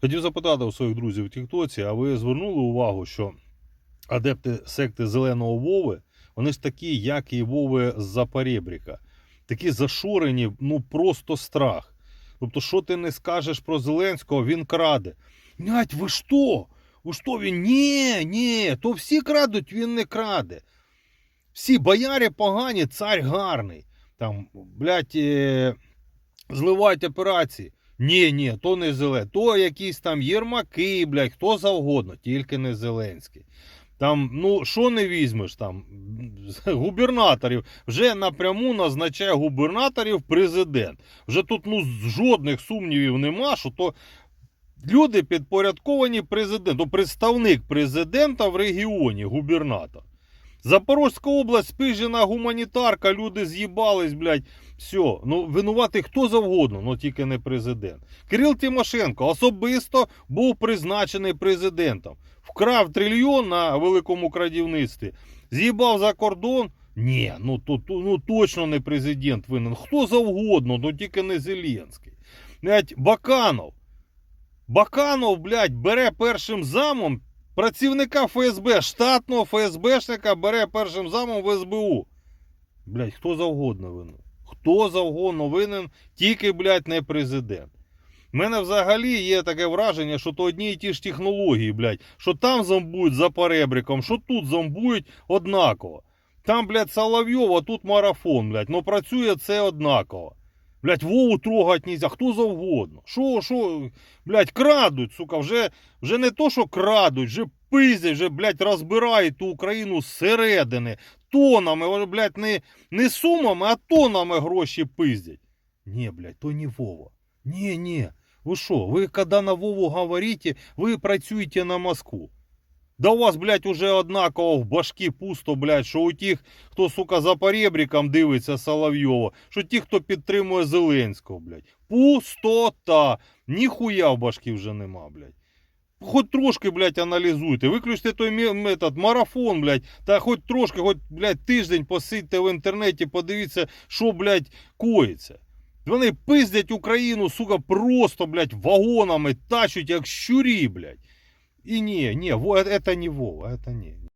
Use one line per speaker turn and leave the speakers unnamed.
Хотів запитати у своїх друзів в Тіктоці, а ви звернули увагу, що адепти секти Зеленого Вови, вони ж такі, як і Вови з Запорєбріка. Такі зашорені, ну просто страх. Тобто, що ти не скажеш про Зеленського, він краде. Нять, ви що? Ви що він? Ні, ні, то всі крадуть, він не краде. Всі бояри погані, цар гарний. Там, блядь, е, зливають операції. Ні, ні, то не Зеленський. То якісь там Єрмаки, блядь, хто завгодно, тільки не Зеленський. Там, ну, що не візьмеш там губернаторів. Вже напряму назначає губернаторів президент. Вже тут ну, жодних сумнівів нема, що то люди підпорядковані президенту, представник президента в регіоні, губернатор. Запорозька область спижена гуманітарка, люди з'їбались, блядь. Все, ну винуватий хто завгодно, ну тільки не президент. Кирил Тимошенко особисто був призначений президентом. Вкрав трильйон на великому крадівництві, з'їбав за кордон. Ні, ну то ну точно не президент винен. Хто завгодно, ну тільки не Зеленський. Блядь, Баканов. Баканов, блядь, бере першим замом працівника ФСБ, штатного ФСБшника бере першим замом в СБУ. Блядь, хто завгодно винен. Хто завгодно винен, тільки, блядь, не президент. У мене взагалі є таке враження, що то одні і ті ж технології, блядь, що там зомбують за перебриком, що тут зомбують однаково. Там, блядь, Соловйов, а тут марафон, блядь. Ну працює це однаково. Блядь, Вову трогать нельзя, хто завгодно. Що, що, блядь, крадуть, сука, вже, вже не то, що крадуть, вже пиздять, вже, блядь, розбирають ту Україну зсередини. Тонами, блядь, не, не сумами, а тонами гроші пиздять. Ні, блядь, то не Вова. Ні, ні. Ви що, ви коли на Вову говорите, ви працюєте на Москву. Да у вас, блядь, уже однаково в башки пусто, блядь, що у тих, хто, сука, за поребриком дивиться Соловйова, що ті, хто підтримує Зеленського, блядь. Пустота. Ніхуя в башки вже нема, блядь. Хоч трошки, блядь, аналізуйте. Виключте той метод, марафон, блядь, та хоч трошки, хоч, блядь, тиждень посидьте в інтернеті, подивіться, що, блядь, коїться. Вони пиздять Україну, сука, просто, блядь, вагонами тащуть, як щурі, блядь. І не, не, это не Вова, это ні.